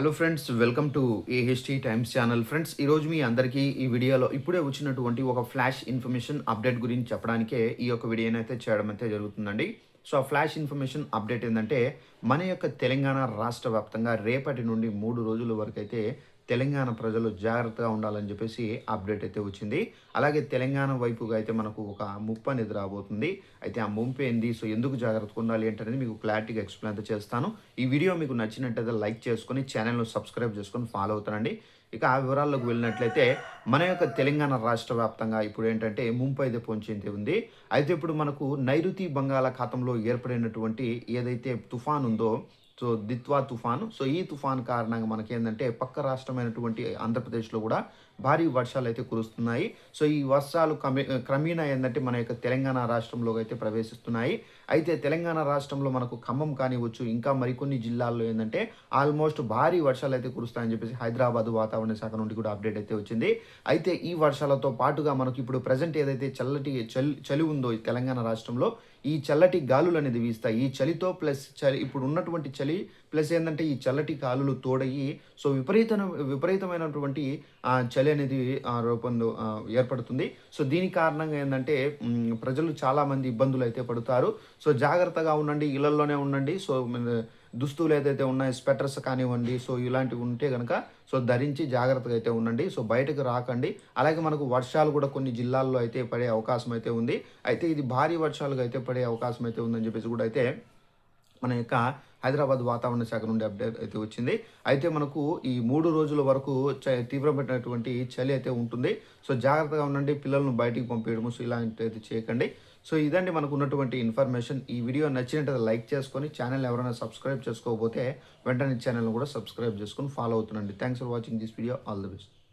Hello friends welcome to AHT times channel friends ఈరోజు మీ అందరికీ ఈ వీడియోలో ఇప్పుడే వచ్చినటువంటి ఒక ఫ్లాష్ ఇన్ఫర్మేషన్ అప్డేట్ గురించి చెప్పడానికే ఈ యొక్క వీడియోని అయితే చేయడం అయితే జరుగుతుందండి. సో ఆ ఫ్లాష్ ఇన్ఫర్మేషన్ అప్డేట్ ఏంటంటే మన యొక్క తెలంగాణ రాష్ట్ర వ్యాప్తంగా రేపటి నుండి మూడు రోజుల వరకు అయితే తెలంగాణ ప్రజలు జాగ్రత్తగా ఉండాలని చెప్పేసి అప్డేట్ అయితే వచ్చింది. అలాగే తెలంగాణ వైపుగా అయితే మనకు ఒక ముప్పు అనేది రాబోతుంది. అయితే ఆ ముంపు ఏంది? సో ఎందుకు జాగ్రత్తగా ఉండాలి ఏంటనేది మీకు క్లారిటీగా ఎక్స్ప్లెయిన్ అయితే చేస్తాను. ఈ వీడియో మీకు నచ్చినట్టయితే లైక్ చేసుకొని ఛానల్ను సబ్స్క్రైబ్ చేసుకొని ఫాలో అవుతానండి. ఇక ఆ వివరాల్లోకి వెళ్ళినట్లయితే మన యొక్క తెలంగాణ రాష్ట్ర వ్యాప్తంగా ఇప్పుడు ఏంటంటే ముంపు అయితే పొంచింది ఉంది. అయితే ఇప్పుడు మనకు నైరుతి బంగాళాఖాతంలో ఏర్పడినటువంటి ఏదైతే తుఫాన్ ఉందో సో దిత్వా తుఫాను. సో ఈ తుఫాన్ కారణంగా మనకి ఏంటంటే పక్క రాష్ట్రమైనటువంటి ఆంధ్రప్రదేశ్లో కూడా భారీ వర్షాలు అయితే కురుస్తున్నాయి. సో ఈ వర్షాలు క్రమే క్రమేణా ఏంటంటే మన యొక్క తెలంగాణ రాష్ట్రంలో అయితే ప్రవేశిస్తున్నాయి. అయితే తెలంగాణ రాష్ట్రంలో మనకు ఖమ్మం కానివచ్చు ఇంకా మరికొన్ని జిల్లాల్లో ఏంటంటే ఆల్మోస్ట్ భారీ వర్షాలు అయితే కురుస్తాయని చెప్పేసి హైదరాబాద్ వాతావరణ శాఖ నుండి కూడా అప్డేట్ అయితే వచ్చింది. అయితే ఈ వర్షాలతో పాటుగా మనకి ఇప్పుడు ప్రజెంట్ ఏదైతే చల్లటి చలి చలి ఉందో తెలంగాణ రాష్ట్రంలో ఈ చల్లటి గాలులు అనేది వీస్తాయి. ఈ చలితో ప్లస్ చలి ఇప్పుడు ఉన్నటువంటి చలి ప్లస్ ఏంటంటే ఈ చల్లటి గాలులు తోడయ్యి సో విపరీత విపరీతమైనటువంటి చలి అనేది ఆ, రూపంలో ఏర్పడుతుంది. సో దీని కారణంగా ఏంటంటే ప్రజలు చాలామంది ఇబ్బందులు అయితే పడుతారు. సో జాగ్రత్తగా ఉండండి ఇళ్ళలోనే ఉండండి. సో దుస్తులు ఏదైతే ఉన్నాయో స్వెటర్స్ కానివ్వండి సో ఇలాంటివి ఉంటే కనుక సో ధరించి జాగ్రత్తగా అయితే ఉండండి. సో బయటకు రాకండి. అలాగే మనకు వర్షాలు కూడా కొన్ని జిల్లాల్లో అయితే పడే అవకాశం అయితే ఉంది. అయితే ఇది భారీ వర్షాలుగా అయితే పడే అవకాశం అయితే ఉందని చెప్పేసి కూడా అయితే మన యొక్క హైదరాబాద్ వాతావరణ శాఖ నుండి అప్డేట్ అయితే వచ్చింది. అయితే మనకు ఈ మూడు రోజుల వరకు చ- తీవ్రమైనటువంటి చలి అయితే ఉంటుంది. సో జాగ్రత్తగా ఉండండి. పిల్లలను బయటికి పంపించడము సో ఇలాంటి అయితే చేయకండి. సో ఇదండి మనకు ఉన్నటువంటి ఇన్ఫర్మేషన్. ఈ వీడియో నచ్చినట్టు లైక్ చేసుకొని ఛానల్ ఎవరైనా సబ్స్క్రైబ్ చేసుకోకపోతే వెంటనే ఛానల్ కూడా సబ్స్క్రైబ్ చేసుకొని follow అవుతుండండి. Thanks for watching this video. All the best.